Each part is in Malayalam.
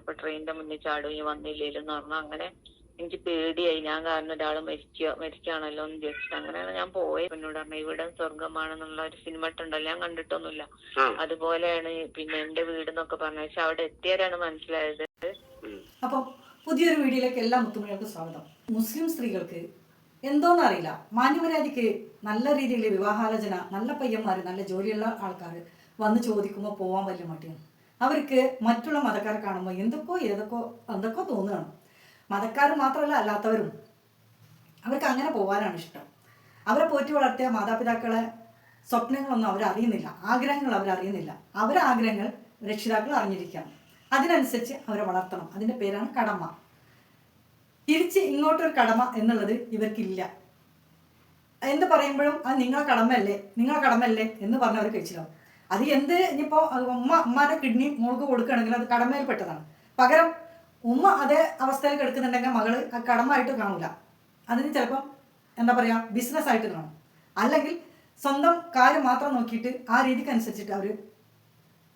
ഞാനിപ്പോ ട്രെയിനിന്റെ മുന്നിൽ ചാടും ഈ വന്നില്ലേലും എന്ന് പറഞ്ഞു അങ്ങനെ എനിക്ക് പേടിയായി. ഞാൻ കാരണം ഒരാൾ മരിക്കുക മരിക്കുകയാണല്ലോ എന്ന് വിചാരിച്ചിട്ട് അങ്ങനെയാണ് ഞാൻ പോയത്. എന്നോട് പറഞ്ഞു ഇവിടെ സ്വർഗമാണെന്നുള്ള ഒരു സിനിമ ഉണ്ടല്ലോ ഞാൻ കണ്ടിട്ടൊന്നുമില്ല. അതുപോലെയാണ് പിന്നെ എന്റെ വീട് എന്നൊക്കെ പറഞ്ഞു പക്ഷെ അവിടെ എത്തിയാലാണ് മനസ്സിലായത്. അപ്പൊ പുതിയൊരു വീഡിയോയിലേക്ക് എല്ലാ മുത്തുമണികൾക്കും സ്വാഗതം. മുസ്ലിം സ്ത്രീകൾക്ക് എന്തോന്നറിയില്ല മാന്യമര്യാദയ്ക്ക് നല്ല രീതിയിൽ വിവാഹാലോചന നല്ല പയ്യന്മാർ നല്ല ജോലിയുള്ള ആൾക്കാർ വന്ന് ചോദിക്കുമ്പോൾ പോവാൻ വല്ല മടിയാണ്. അവർക്ക് മറ്റുള്ള മതക്കാരെ കാണുമ്പോൾ എന്തൊക്കെയോ ഏതൊക്കെയോ എന്തൊക്കെയോ തോന്നുകയാണ്. മതക്കാർ മാത്രമല്ല അല്ലാത്തവരും. അവർക്ക് അങ്ങനെ പോകാനാണ് ഇഷ്ടം. അവരെ പോറ്റി വളർത്തിയ മാതാപിതാക്കളെ സ്വപ്നങ്ങളൊന്നും അവരറിയുന്നില്ല ആഗ്രഹങ്ങൾ അവരറിയുന്നില്ല അവരെ ആഗ്രഹങ്ങൾ രക്ഷിതാക്കൾ അറിഞ്ഞിരിക്കണം അതിനനുസരിച്ച് അവരെ വളർത്തണം. അതിന്റെ പേരാണ് കടമ. തിരിച്ച് ഇങ്ങോട്ടൊരു കടമ എന്നുള്ളത് ഇവർക്കില്ല. എന്ത് പറയുമ്പോഴും അത് നിങ്ങളെ കടമയല്ലേ? നിങ്ങളെ കടമയല്ലേ? എന്ന് പറഞ്ഞവർ കഴിച്ചിലാവും. അത് എന്ത് ഇനിയിപ്പോൾ ഉമ്മ ഉമ്മാന്റെ കിഡ്നി മോൾക്ക് കൊടുക്കുകയാണെങ്കിൽ അത് കടമയിൽപ്പെട്ടതാണ്. പകരം ഉമ്മ അതേ അവസ്ഥയിൽ കിടക്കുന്നുണ്ടെങ്കിൽ മകൾ ആ കടമായിട്ട് കാണില്ല അതിന് ചിലപ്പം എന്താ പറയുക ബിസിനസ് ആയിട്ട് കാണും. അല്ലെങ്കിൽ സ്വന്തം കാര്യം മാത്രം നോക്കിയിട്ട് ആ രീതിക്ക് അനുസരിച്ചിട്ട് അവർ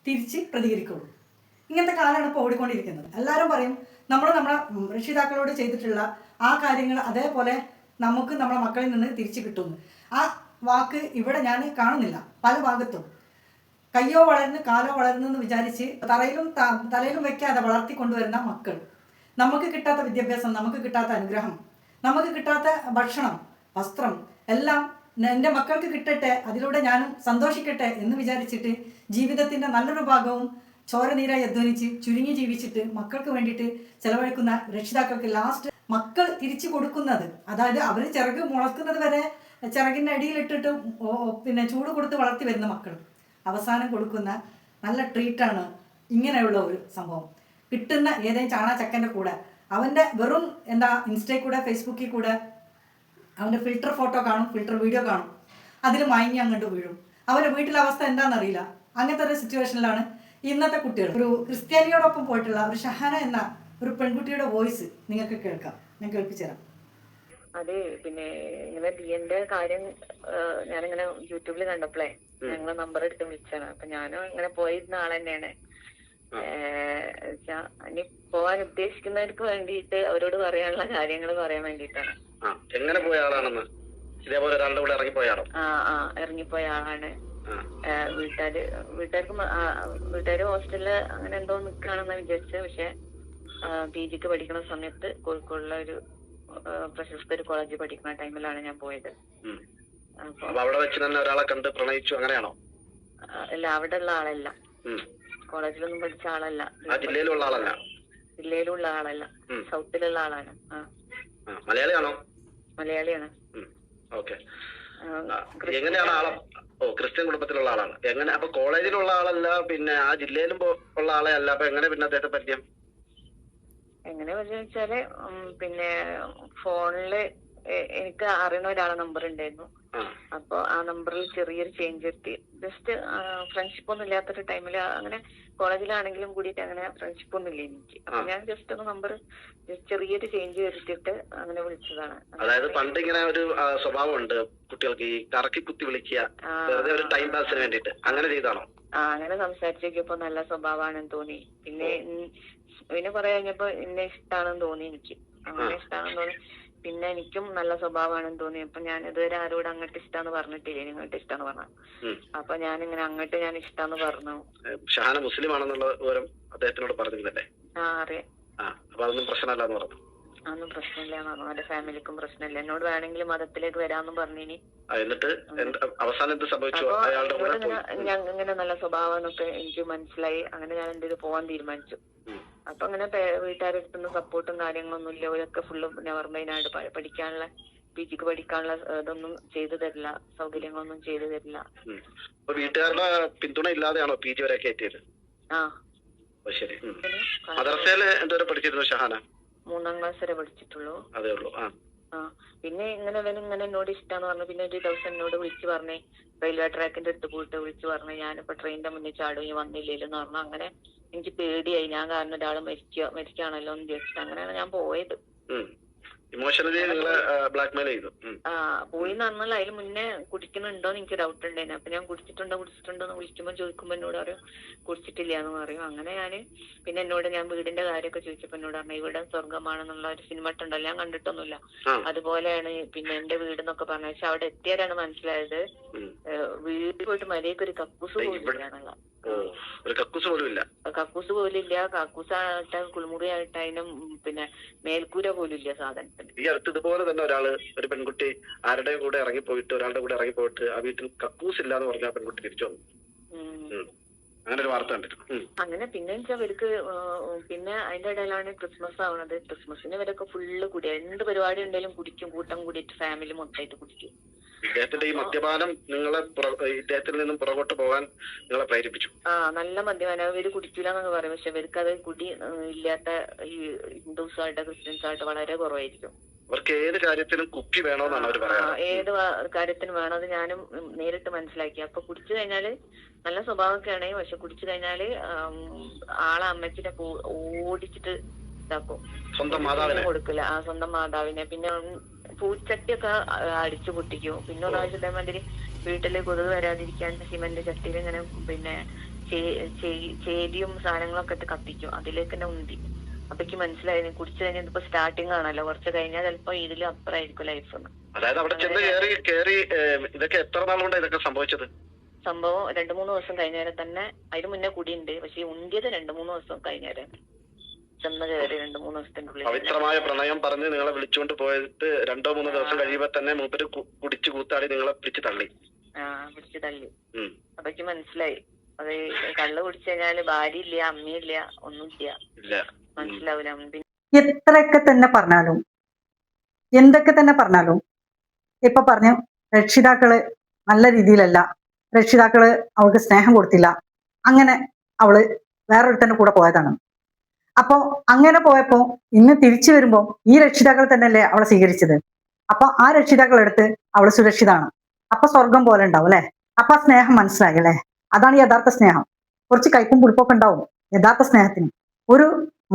തിരിച്ച് പ്രതികരിക്കുള്ളൂ. ഇങ്ങനത്തെ കാലമാണ് ഇപ്പോൾ ഓടിക്കൊണ്ടിരിക്കുന്നത്. എല്ലാവരും പറയും നമ്മൾ നമ്മുടെ രക്ഷിതാക്കളോട് ചെയ്തിട്ടുള്ള ആ കാര്യങ്ങൾ അതേപോലെ നമുക്ക് നമ്മുടെ മക്കളിൽ നിന്ന് തിരിച്ചു കിട്ടുന്നു. ആ വാക്ക് ഇവിടെ ഞാൻ കാണുന്നില്ല. പല ഭാഗത്തും. കയ്യോ വളർന്ന് കാലോ വളരുന്നു എന്ന് വിചാരിച്ച് തറയിലും തലയിലും വെക്കാതെ വളർത്തിക്കൊണ്ടുവരുന്ന മക്കൾ. നമുക്ക് കിട്ടാത്ത വിദ്യാഭ്യാസം നമുക്ക് കിട്ടാത്ത അനുഗ്രഹം നമുക്ക് കിട്ടാത്ത ഭക്ഷണം വസ്ത്രം എല്ലാം എന്റെ മക്കൾക്ക് കിട്ടട്ടെ അതിലൂടെ ഞാനും സന്തോഷിക്കട്ടെ എന്ന് വിചാരിച്ചിട്ട് ജീവിതത്തിന്റെ നല്ലൊരു ഭാഗവും ചോരനീരായി അധ്വാനിച്ച് ചുരുങ്ങി ജീവിച്ചിട്ട് മക്കൾക്ക് വേണ്ടിയിട്ട് ചെലവഴിക്കുന്ന രക്ഷിതാക്കൾക്ക് ലാസ്റ്റ് മക്കൾ തിരിച്ചു കൊടുക്കുന്നത്. അതായത് അവർ ചിറക് മുളക്കുന്നത് വരെ ചിറകിന്റെ അടിയിലിട്ടിട്ട് പിന്നെ ചൂട് കൊടുത്ത് വളർത്തി വരുന്ന മക്കൾ. അവസാനം കൊടുക്കുന്ന നല്ല ട്രീറ്റാണ് ഇങ്ങനെയുള്ള ഒരു സംഭവം. കിട്ടുന്ന ഏതെങ്കിലും ചാണ കൂടെ അവന്റെ വെറും എന്താ ഇൻസ്റ്റയിൽ കൂടെ ഫേസ്ബുക്കിൽ കൂടെ അവന്റെ ഫിൽട്ടർ ഫോട്ടോ കാണും ഫിൽട്ടർ വീഡിയോ കാണും അതിൽ മയങ്ങി അങ്ങോട്ട് വീഴും. അവന്റെ വീട്ടിലെ അവസ്ഥ എന്താണെന്നറിയില്ല. അങ്ങനത്തെ ഒരു സിറ്റുവേഷനിലാണ് ഇന്നത്തെ കുട്ടികൾ. ഒരു ക്രിസ്ത്യാനിയോടൊപ്പം പോയിട്ടുള്ള ഒരു ഷഹാന എന്ന ഒരു പെൺകുട്ടിയുടെ വോയിസ് നിങ്ങൾക്ക് കേൾക്കാം. ഞാൻ കേൾപ്പിച്ചു തരാം. അതെ പിന്നെ ഇങ്ങനെ ബി എന്റെ കാര്യം ഞാനിങ്ങനെ യൂട്യൂബിൽ കണ്ടപ്പോഴേ ഞങ്ങളെ നമ്പർ എടുത്ത് വിളിച്ചാണ്. അപ്പൊ ഞാനും ഇങ്ങനെ പോയിരുന്ന ആൾ തന്നെയാണ് ഇനി പോവാൻ ഉദ്ദേശിക്കുന്നവർക്ക് വേണ്ടിയിട്ട് അവരോട് പറയാനുള്ള കാര്യങ്ങൾ പറയാൻ വേണ്ടിയിട്ടാണ്. എങ്ങനെ പോയ ആളാണെന്ന്? ഇതേപോലെ ഒരാളുടെ കൂടെ ഇറങ്ങിപ്പോയാണോ ആ ആ ഇറങ്ങിപ്പോയ ആളാണ്. വീട്ടുകാര് വീട്ടുകാർക്ക് വീട്ടുകാര് ഹോസ്റ്റലിൽ അങ്ങനെ എന്തോ നിൽക്കുകയാണെന്ന് വിചാരിച്ചത്. പക്ഷെ പി ജിക്ക് പഠിക്കുന്ന സമയത്ത് കോഴിക്കോടുള്ള ഒരു പ്രശസ്ത ഒരു കോളേജിൽ പഠിക്കുന്ന ടൈമിലാണ് ഞാൻ പോയത്. അപ്പൊ അവിടെ വെച്ച് തന്നെ ഒരാളെ കണ്ട് പ്രണയിച്ചു അങ്ങനെയാണോ? അല്ല അവിടെ ഉള്ള ആളല്ല. കോളേജിലൊന്നും പഠിച്ച ആളല്ല. ജില്ലയിലുള്ള ആളല്ല? ജില്ലയിലുള്ള ആളല്ല. സൗത്തിലുള്ള ആളാണ്. മലയാളിയാണോ? മലയാളിയാണ്. ഓക്കെ. എങ്ങനെയാണ് ആളെ ഓ ക്രിസ്ത്യൻ കുടുംബത്തിലുള്ള ആളാണ്. എങ്ങനെ അപ്പൊ കോളേജിലുള്ള ആളല്ല പിന്നെ ആ ജില്ലയിലും ഉള്ള ആളെ അല്ല അപ്പൊ എങ്ങനെ പിന്നെ അദ്ദേഹത്തെ പരിചയം? എങ്ങനെ വെച്ചാൽ പിന്നെ ഫോണിൽ എനിക്ക് അറിയുന്ന ഒരാളെ നമ്പർ ഉണ്ടായിരുന്നു. അപ്പൊ ആ നമ്പറിൽ ചെറിയൊരു ചേഞ്ച് വരുത്തി. ജസ്റ്റ് ഫ്രണ്ട്ഷിപ്പ് ഒന്നും ഇല്ലാത്തൊരു ടൈമിൽ അങ്ങനെ കോളേജിലാണെങ്കിലും കൂടിയിട്ട് അങ്ങനെ ഫ്രണ്ട്ഷിപ്പ് ഒന്നും ഇല്ല എനിക്ക്. അപ്പൊ ഞാൻ ജസ്റ്റ് ഒന്ന് നമ്പർ ചെറിയൊരു ചേഞ്ച് വരുത്തിയിട്ട് അങ്ങനെ വിളിച്ചതാണ്. അതായത് പണ്ട് ഇങ്ങനെ ഒരു സ്വഭാവമുണ്ട് കുട്ടികൾക്ക് ഈ കറക്കി കുത്തി വിളിക്കുക വെറുതെ ഒരു ടൈം പാസിന് വേണ്ടിട്ട് അങ്ങനെ ചെയ്താണോ? ആ അങ്ങനെ സംസാരിച്ചപ്പോ നല്ല സ്വഭാവമാണെന്ന് തോന്നി. പിന്നെ പിന്നെ കുറെ കഴിഞ്ഞപ്പോ എന്നെ ഇഷ്ടാണെന്ന് തോന്നി എനിക്ക്. അങ്ങനെ. ഇഷ്ടാണെന്ന് തോന്നി. പിന്നെ എനിക്കും നല്ല സ്വഭാവമാണെന്ന് തോന്നി. അപ്പൊ ഞാൻ ഇതുവരെ ആരോട് അങ്ങോട്ട് ഇഷ്ടാന്ന് പറഞ്ഞിട്ടില്ല? ഇങ്ങോട്ട് ഇഷ്ടാന്ന് പറഞ്ഞു. അപ്പൊ ഞാൻ ഇങ്ങനെ അങ്ങോട്ട് ഞാൻ ഇഷ്ടാന്ന് പറഞ്ഞു. ഷഹാന മുസ്ലിം ആണെന്നുള്ള വിവരം അദ്ദേഹത്തിനോട് പറഞ്ഞിരുന്നല്ലേ? ആ അറിയാം. ആ അപ്പൊ അതൊന്നും പ്രശ്നമല്ല എന്ന് പറഞ്ഞു. അതൊന്നും പ്രശ്നമില്ല പറഞ്ഞു. എന്റെ ഫാമിലിക്കും പ്രശ്നമില്ല. എന്നോട് വേണമെങ്കിൽ മതത്തിലേക്ക് വരാന്നും പറഞ്ഞിനി. എന്നിട്ട് അവസാനം എന്ത് സംഭവിച്ചു? അയാളുടെ കൂടെ ഞാൻ ഇങ്ങനെ നല്ല സ്വഭാവമെന്നൊക്കെ എനിക്ക് മനസ്സിലായി. അങ്ങനെ ഞാൻ എന്റെ ഇത് പോവാൻ തീരുമാനിച്ചു. അപ്പൊ അങ്ങനെ വീട്ടുകാരുടെ അടുത്തുനിന്ന് സപ്പോർട്ടും കാര്യങ്ങളൊന്നും ഇല്ല. അവരൊക്കെ ഫുള്ള് നെവർമൈനായിട്ട് പഠിക്കാനുള്ള പി ജിക്ക് പഠിക്കാനുള്ള ഇതൊന്നും ചെയ്തു തരില്ല. സൗകര്യങ്ങളൊന്നും ചെയ്തു തരില്ല. വീട്ടുകാരുടെ പിന്തുണ ഇല്ലാതെയാണോ പി ജി വരെ കയറ്റിയത് ആ. ശരി. ഉം. പിന്നെ മദ്രസയിൽ എന്തോരം പഠിച്ചിരുന്നു ഷഹാന? മൂന്നാം ക്ലാസ് വരെ പഠിച്ചിട്ടുള്ളൂ. അതേ ഉള്ളൂ. ആ. പിന്നെ ഇങ്ങനെ ഇവൻ ഇങ്ങനെ എന്നോട് ഇഷ്ടമാന്ന് പറഞ്ഞു. പിന്നെ ഒരു ദിവസം എന്നോട് വിളിച്ചു പറഞ്ഞേ റെയിൽവേ ട്രാക്കിന്റെ അടുത്ത് പോയിട്ട് വിളിച്ചു പറഞ്ഞു ഞാനിപ്പോ ട്രെയിനിന്റെ മുന്നിൽ ചാടും ഈ വന്നില്ലേലും എന്ന് പറഞ്ഞു. അങ്ങനെ എനിക്ക് പേടിയായി. ഞാൻ കാരണം ഒരാൾ മരിക്കുക മരിക്കുകയാണല്ലോ എന്ന് വിചാരിച്ചിട്ട് അങ്ങനെയാണ് ഞാൻ പോയത്. ഉം. ഇമോഷണലി നിങ്ങളെ ബ്ലാക്ക്മെയിൽ ചെയ്തു. ആ പോയി നന്നല്ല അതിൽ മുന്നേ കുടിക്കുന്നുണ്ടോന്ന് എനിക്ക് ഡൗട്ട് ഉണ്ടായിരുന്നു. അപ്പൊ ഞാൻ കുടിച്ചിട്ടുണ്ടോ കുടിച്ചിട്ടുണ്ടോ എന്ന് വിളിക്കുമ്പോ ചോദിക്കുമ്പോൾ എന്നോട് പറയും കുടിച്ചിട്ടില്ല എന്ന് പറയും. അങ്ങനെ ഞാൻ പിന്നെ എന്നോട് ഞാൻ വീടിന്റെ കാര്യമൊക്കെ ചോദിച്ചപ്പോ എന്നോട് പറഞ്ഞു ഇവിടെ സ്വർഗമാണെന്നുള്ള ഒരു സിനിമ ഉണ്ടല്ലോ ഞാൻ കണ്ടിട്ടൊന്നുമില്ല. അതുപോലെയാണ് പിന്നെ എന്റെ വീട് എന്നൊക്കെ പറഞ്ഞ പക്ഷെ അവിടെ എത്തിയാലാണ് മനസ്സിലായത്. വീട് പോയിട്ട് മര്യാദയ്ക്ക് ഒരു കക്കൂസ് പോയിട്ടില്ല ഓ ഒരു കക്കൂസ് പോലും ഇല്ല. കക്കൂസ് പോലും ഇല്ല. കക്കൂസായിട്ട് കുളിമുറി ആയിട്ട് അതിന് പിന്നെ മേൽക്കൂര പോലും ഇല്ല സാധനത്തിന്. ഈ അടുത്ത് ഇതുപോലെ തന്നെ ഒരാൾ ഒരു പെൺകുട്ടി ആരുടെ കൂടെ ഇറങ്ങിപ്പോയിട്ട് ഒരാളുടെ കൂടെ ഇറങ്ങിപ്പോയിട്ട് ആ വീട്ടിൽ കക്കൂസ് ഇല്ല എന്ന് പറഞ്ഞ പെൺകുട്ടി തിരിച്ചു വന്നു. അങ്ങനെ ഒരു വാർത്ത കണ്ടിരുന്നു അങ്ങനെ പിന്നെ വെച്ചാൽ ഇവർക്ക് പിന്നെ അതിന്റെ ഇടയിലാണ് ക്രിസ്മസ് ആവുന്നത് ക്രിസ്മസിന് ഇവരൊക്കെ ഫുള്ള് കുടി. എന്ത് പരിപാടി ഉണ്ടെങ്കിലും കുടിക്കും. കൂട്ടം കൂടിയിട്ട് ഫാമിലി മൊത്തമായിട്ട് കുടിക്കും. ഇദ്ദേഹത്തിന്റെ ഈ മദ്യപാനം നിങ്ങളെ ഇദ്ദേഹത്തിൽ നിന്നും പുറകോട്ട് പോകാൻ നിങ്ങളെ പ്രേരിപ്പിച്ചു. ആ നല്ല മദ്യപാനം. ഇവർ കുടിക്കില്ല എന്നൊക്കെ പറയും. പക്ഷെ ഇവർക്ക് അത് കുടി ഇല്ലാത്ത ഈ ഹിന്ദുസ് ആയിട്ട് ക്രിസ്ത്യൻസ് ആയിട്ട് വളരെ കുറവായിരിക്കും. അവർക്ക് ഏത് കാര്യത്തിനും കുപ്പി വേണമെന്നാണ് അവർ പറയാറ്. ഏത് കാര്യത്തിനും വേണം. അത് ഞാനും നേരിട്ട് മനസ്സിലാക്കി. അപ്പൊ കുടിച്ചു കഴിഞ്ഞാൽ നല്ല സ്വഭാവമൊക്കെ ആണെങ്കിൽ പക്ഷെ കുടിച്ചു കഴിഞ്ഞാൽ ആളെ അമ്മച്ചിനെ ഓടിച്ചിട്ട് ഇതാക്കും. സ്വന്തം മാതാവിനെ. കൊടുക്കില്ല. ആ സ്വന്തം മാതാവിനെ. പിന്നെ പൂച്ചട്ടിയൊക്കെ അടിച്ചു പൊട്ടിക്കും. പിന്നെ പ്രാവശ്യം ഇതേമാതിരി വീട്ടിൽ കൊതുക് വരാതിരിക്കാൻ സിമന്റ് ചട്ടിയിൽ ഇങ്ങനെ പിന്നെ ചേരിയും സാധനങ്ങളൊക്കെ ഇട്ട് കത്തിക്കും. അതിലേക്ക് തന്നെ ഉന്തി. അപ്പൊക്ക് മനസ്സിലായി. കുടിച്ചു കഴിഞ്ഞാൽ ഇപ്പൊ സ്റ്റാർട്ടിങ് ആണല്ലോ. കുറച്ച് കഴിഞ്ഞാൽ ചിലപ്പോ ഇതിലും അപ്പുറമായിരിക്കും ലൈഫ് അതായത് അവിടെ ചെന്ന് ഇതൊക്കെ എത്ര ഇതൊക്കെ സംഭവിച്ചത്? സംഭവം രണ്ടു മൂന്ന് ദിവസം കഴിഞ്ഞേരെ തന്നെ അതിന് മുന്നേ കുടിയുണ്ട്. പക്ഷെ ഉന്തിയത് രണ്ടു മൂന്ന് ദിവസം കഴിഞ്ഞേരെ ചെന്ന് കയറി രണ്ടു മൂന്ന് ദിവസത്തിന്റെ ഉള്ളിൽ പവിത്രമായ പ്രണയം പറഞ്ഞ് നിങ്ങളെ വിളിച്ചുകൊണ്ട് പോയിട്ട് രണ്ടോ മൂന്നോ ദിവസം കഴിയുമ്പോ തന്നെ മൂപ്പര് കുടിച്ചു കൂത്താടി നിങ്ങളെ പിടിച്ചു തള്ളി. ആ പിടിച്ചു തള്ളി. ഉം. അപ്പൊക്ക് മനസ്സിലായി. അത് കള്ള് കുടിച്ചു കഴിഞ്ഞാൽ ഭാര്യ ഇല്ല അമ്മയില്ല ഒന്നുമില്ല. ഇല്ല. മനസ്സിലാവില്ല എത്രയൊക്കെ തന്നെ പറഞ്ഞാലും എന്തൊക്കെ തന്നെ പറഞ്ഞാലും ഇപ്പൊ പറഞ്ഞു രക്ഷിതാക്കൾ നല്ല രീതിയിലല്ല. രക്ഷിതാക്കൾ അവൾക്ക് സ്നേഹം കൊടുത്തില്ല. അങ്ങനെ അവൾ വേറൊരുത്തന്റെ കൂടെ പോയതാണ്. അപ്പൊ അങ്ങനെ പോയപ്പോ ഇന്ന് തിരിച്ചു വരുമ്പോ ഈ രക്ഷിതാക്കൾ തന്നെയല്ലേ അവളെ സ്വീകരിച്ചത്? അപ്പൊ ആ രക്ഷിതാക്കളെടുത്ത് അവൾ സുരക്ഷിതാണ്. അപ്പൊ സ്വർഗം പോലെ ഉണ്ടാവും അല്ലെ? അപ്പൊ ആ സ്നേഹം മനസ്സിലായി അല്ലെ? അതാണ് യഥാർത്ഥ സ്നേഹം. കുറച്ച് കൈപ്പും പുളിപ്പൊക്കെ ഉണ്ടാവും യഥാർത്ഥ സ്നേഹത്തിന്. ഒരു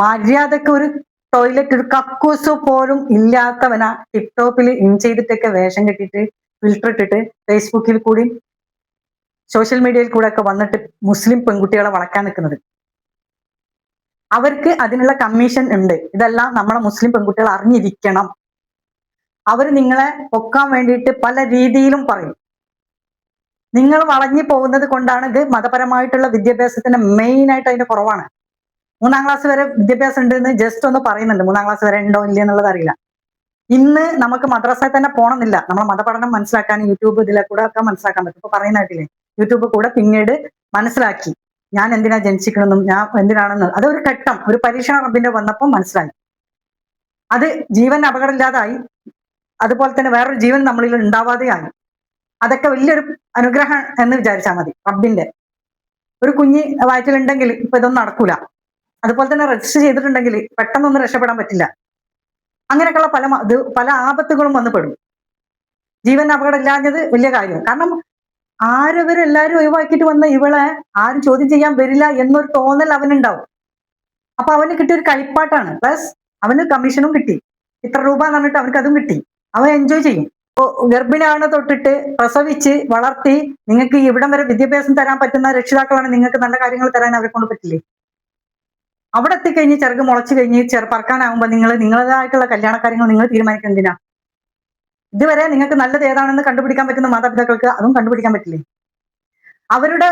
മര്യാദയ്ക്ക് ഒരു ടോയ്ലറ്റ് ഒരു കക്കൂസ് പോലും ഇല്ലാത്തവനാ ടിക്ടോക്കിൽ ഇൻ ചെയ്തിട്ടൊക്കെ വേഷം കെട്ടിയിട്ട് ഫിൽറ്റർ ഇട്ടിട്ട് ഫേസ്ബുക്കിൽ കൂടി സോഷ്യൽ മീഡിയയിൽ കൂടെ ഒക്കെ വന്നിട്ട് മുസ്ലിം പെൺകുട്ടികളെ വളക്കാൻ നിൽക്കുന്നത്. അവർക്ക് അതിനുള്ള കമ്മീഷൻ ഉണ്ട്. ഇതെല്ലാം നമ്മളെ മുസ്ലിം പെൺകുട്ടികൾ അറിഞ്ഞിരിക്കണം. അവർ നിങ്ങളെ പൊക്കാൻ വേണ്ടിയിട്ട് പല രീതിയിലും പറയും. നിങ്ങൾ വളഞ്ഞു പോകുന്നത് കൊണ്ടാണ് ഇത് മതപരമായിട്ടുള്ള വിദ്യാഭ്യാസത്തിന്റെ മെയിൻ ആയിട്ട് അതിന്റെ കുറവാണ്. മൂന്നാം ക്ലാസ് വരെ വിദ്യാഭ്യാസം ഉണ്ട് എന്ന് ജസ്റ്റ് ഒന്ന് പറയുന്നുണ്ട്. മൂന്നാം ക്ലാസ് വരെ ഉണ്ടോ ഇല്ല എന്നുള്ളത് അറിയില്ല. ഇന്ന് നമുക്ക് മദ്രസയിൽ തന്നെ പോകണമെന്നില്ല നമ്മൾ മതപഠനം മനസ്സിലാക്കാൻ യൂട്യൂബ് ഇതിലെ കൂടെ ഒക്കെ മനസ്സിലാക്കാൻ പറ്റും. ഇപ്പൊ പറയുന്ന കേട്ടില്ലേ? യൂട്യൂബ് കൂടെ പിന്നീട് മനസ്സിലാക്കി. ഞാൻ എന്തിനാ ജനിച്ചിക്കണമെന്നും ഞാൻ എന്തിനാണെന്ന് അതൊരു ഘട്ടം ഒരു പരീക്ഷണ റബ്ബിന്റെ വന്നപ്പോൾ മനസ്സിലായി. അത് ജീവൻ അപകടമില്ലാതായി. അതുപോലെ തന്നെ വേറൊരു ജീവൻ നമ്മളിൽ ഉണ്ടാവാതെയായി. അതൊക്കെ വലിയൊരു അനുഗ്രഹം എന്ന് വിചാരിച്ചാൽ മതി റബ്ബിന്റെ ഒരു കുഞ്ഞ് വയറ്റിലുണ്ടെങ്കിൽ ഇപ്പൊ ഇതൊന്നും നടക്കൂല. അതുപോലെ തന്നെ രജിസ്റ്റർ ചെയ്തിട്ടുണ്ടെങ്കിൽ പെട്ടെന്നൊന്നും രക്ഷപ്പെടാൻ പറ്റില്ല. അങ്ങനെയൊക്കെയുള്ള പല പല ആപത്തുകളും വന്നു പെടും ജീവൻ അപകടം ഇല്ലാഞ്ഞത് വലിയ കാര്യം കാരണം ആരവരെല്ലാരും ഒഴിവാക്കിയിട്ട് വന്ന ഇവളെ ആരും ചോദ്യം ചെയ്യാൻ വരില്ല എന്നൊരു തോന്നൽ അവനുണ്ടാവും. അപ്പൊ അവന് കിട്ടിയ ഒരു കളിപ്പാട്ടാണ്. പ്ലസ് അവന് കമ്മീഷനും കിട്ടി. ഇത്ര രൂപ എന്ന് പറഞ്ഞിട്ട് അവർക്ക് അതും കിട്ടി. അവൻ എൻജോയ് ചെയ്യും. ഗർഭിണിയാണ് തൊട്ടിട്ട് പ്രസവിച്ച് വളർത്തി നിങ്ങൾക്ക് ഇവിടം വരെ വിദ്യാഭ്യാസം തരാൻ പറ്റുന്ന രക്ഷിതാക്കളാണ് നിങ്ങൾക്ക് നല്ല കാര്യങ്ങൾ തരാൻ അവരെ കൊണ്ട് പറ്റില്ലേ? അവിടെ എത്തിക്കഴിഞ്ഞ് ചെറുക്ക് മുളച്ചു കഴിഞ്ഞ് ചെറു പറക്കാനാകുമ്പോൾ നിങ്ങൾ നിങ്ങളേതായിട്ടുള്ള കല്യാണ കാര്യങ്ങൾ നിങ്ങൾ തീരുമാനിക്കുന്നത് എന്തിനാ? ഇതുവരെ നിങ്ങൾക്ക് നല്ലത് ഏതാണെന്ന് കണ്ടുപിടിക്കാൻ പറ്റുന്ന മാതാപിതാക്കൾക്ക് അതും കണ്ടുപിടിക്കാൻ പറ്റില്ലേ? അവരുടെ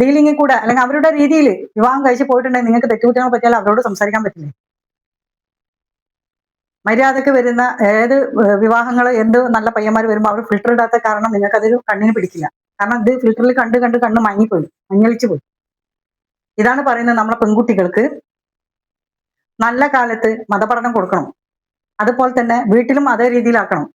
ഡീലിങ്ങിൽ കൂടെ അല്ലെങ്കിൽ അവരുടെ രീതിയിൽ വിവാഹം കഴിച്ച് പോയിട്ടുണ്ടെങ്കിൽ നിങ്ങൾക്ക് തെറ്റുകുറ്റങ്ങൾ പറ്റിയാൽ അവരോട് സംസാരിക്കാൻ പറ്റില്ലേ? മര്യാദയ്ക്ക് വരുന്ന ഏത് വിവാഹങ്ങൾ എന്ത് നല്ല പയ്യന്മാർ വരുമ്പോൾ അവർ ഫിൽറ്റർ ഇടാത്ത കാരണം നിങ്ങൾക്ക് അതൊരു കണ്ണിന് പിടിക്കില്ല. കാരണം ഇത് ഫിൽറ്ററിൽ കണ്ട് കണ്ട് കണ്ണ് മങ്ങിപ്പോയി മഞ്ഞളിച്ചു പോയി. ഇതാണ് പറയുന്നത് നമ്മളെ പെൺകുട്ടികൾക്ക് നല്ല കാലത്ത് മതപഠനം കൊടുക്കണം. അതുപോലെ തന്നെ വീട്ടിലും അതേ രീതിയിലാക്കണം.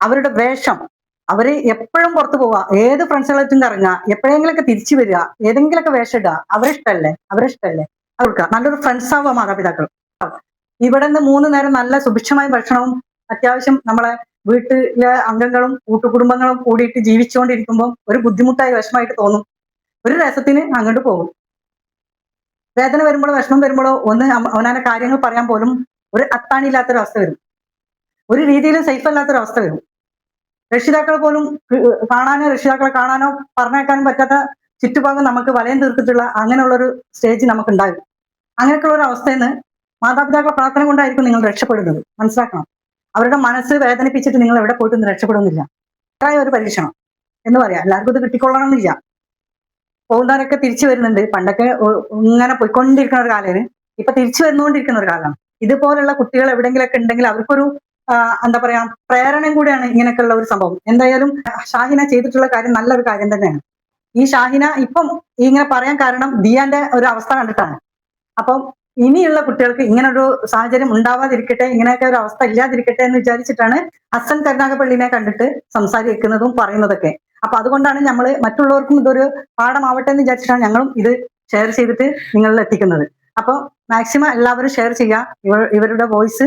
അവരുടെ വേഷം അവർ എപ്പോഴും പുറത്തു പോവുക. ഏത് ഫ്രണ്ട്സുകളായിട്ടും കറങ്ങുക. എപ്പോഴെങ്കിലൊക്കെ തിരിച്ചു വരിക. ഏതെങ്കിലുമൊക്കെ വേഷം ഇടുക. അവരെ ഇഷ്ടമല്ലേ? അവരെ അവർക്ക് നല്ലൊരു ഫ്രണ്ട്സ് ആവുക മാതാപിതാക്കൾ. ഇവിടെ നിന്ന് മൂന്ന് നേരം നല്ല സുഭിക്ഷമായ ഭക്ഷണവും അത്യാവശ്യം നമ്മളെ വീട്ടിലെ അംഗങ്ങളും കൂട്ടുകുടുംബങ്ങളും കൂടിയിട്ട് ജീവിച്ചുകൊണ്ടിരിക്കുമ്പോൾ ഒരു ബുദ്ധിമുട്ടായി വിഷമമായിട്ട് തോന്നും. ഒരു രസത്തിന് അങ്ങോട്ട് പോകും. വേദന വരുമ്പോഴോ വിഷമം വരുമ്പോഴോ ഒന്ന് അവനാന കാര്യങ്ങൾ പറയാൻ പോലും ഒരു അത്താണിയില്ലാത്തൊരവസ്ഥ വരും. ഒരു രീതിയിലും സേഫ് അല്ലാത്തൊരവസ്ഥ വരും. രക്ഷിതാക്കൾ പോലും കാണാനോ രക്ഷിതാക്കളെ കാണാനോ പറഞ്ഞേക്കാനും പറ്റാത്ത ചുറ്റുഭാഗം നമുക്ക് വലയം തീർത്തിട്ടുള്ള അങ്ങനെയുള്ളൊരു സ്റ്റേജ് നമുക്ക് ഉണ്ടാകും അങ്ങനെയൊക്കെയുള്ള ഒരു അവസ്ഥയിൽ നിന്ന് മാതാപിതാക്കളുടെ പ്രാർത്ഥന കൊണ്ടായിരിക്കും നിങ്ങൾ രക്ഷപ്പെടുന്നത്. മനസ്സിലാക്കണം. അവരുടെ മനസ്സ് വേദനിപ്പിച്ചിട്ട് നിങ്ങൾ എവിടെ പോയിട്ടൊന്നും രക്ഷപ്പെടുന്നില്ല. അതായ ഒരു പരീക്ഷണം എന്ന് പറയാം. എല്ലാവർക്കും ഇത് കിട്ടിക്കൊള്ളണമെന്നില്ല. പോകുന്നവരൊക്കെ തിരിച്ചു വരുന്നുണ്ട്. പണ്ടൊക്കെ ഇങ്ങനെ പോയിക്കൊണ്ടിരിക്കുന്ന ഒരു കാലമാണ്. ഇപ്പൊ തിരിച്ചു വന്നുകൊണ്ടിരിക്കുന്ന ഒരു കാലമാണ്. ഇതുപോലുള്ള കുട്ടികൾ എവിടെയെങ്കിലൊക്കെ ഉണ്ടെങ്കിൽ അവർക്കൊരു എന്താ പറയാ പ്രേരണയും കൂടിയാണ് ഇങ്ങനെയൊക്കെയുള്ള ഒരു സംഭവം. എന്തായാലും ഷാഹിന ചെയ്തിട്ടുള്ള കാര്യം നല്ലൊരു കാര്യം തന്നെയാണ്. ഈ ഷാഹിന ഇപ്പം ഇങ്ങനെ പറയാൻ കാരണം ദിയാന്റെ ഒരു അവസ്ഥ കണ്ടിട്ടാണ്. അപ്പം ഇനിയുള്ള കുട്ടികൾക്ക് ഇങ്ങനെ ഒരു സാഹചര്യം ഉണ്ടാവാതിരിക്കട്ടെ ഇങ്ങനെയൊക്കെ ഒരു അവസ്ഥ ഇല്ലാതിരിക്കട്ടെ എന്ന് വിചാരിച്ചിട്ടാണ് അസൻ കരുനാഗപ്പള്ളിനെ കണ്ടിട്ട് സംസാരിക്കുന്നതും പറയുന്നതൊക്കെ. അപ്പൊ അതുകൊണ്ടാണ് നമ്മൾ മറ്റുള്ളവർക്കും ഇതൊരു പാഠമാവട്ടെ എന്ന് വിചാരിച്ചിട്ടാണ് ഞങ്ങളും ഇത് ഷെയർ ചെയ്തിട്ട് നിങ്ങളിൽ എത്തിക്കുന്നത്. അപ്പോൾ മാക്സിമം എല്ലാവരും ഷെയർ ചെയ്യുക. ഇവരുടെ വോയിസ്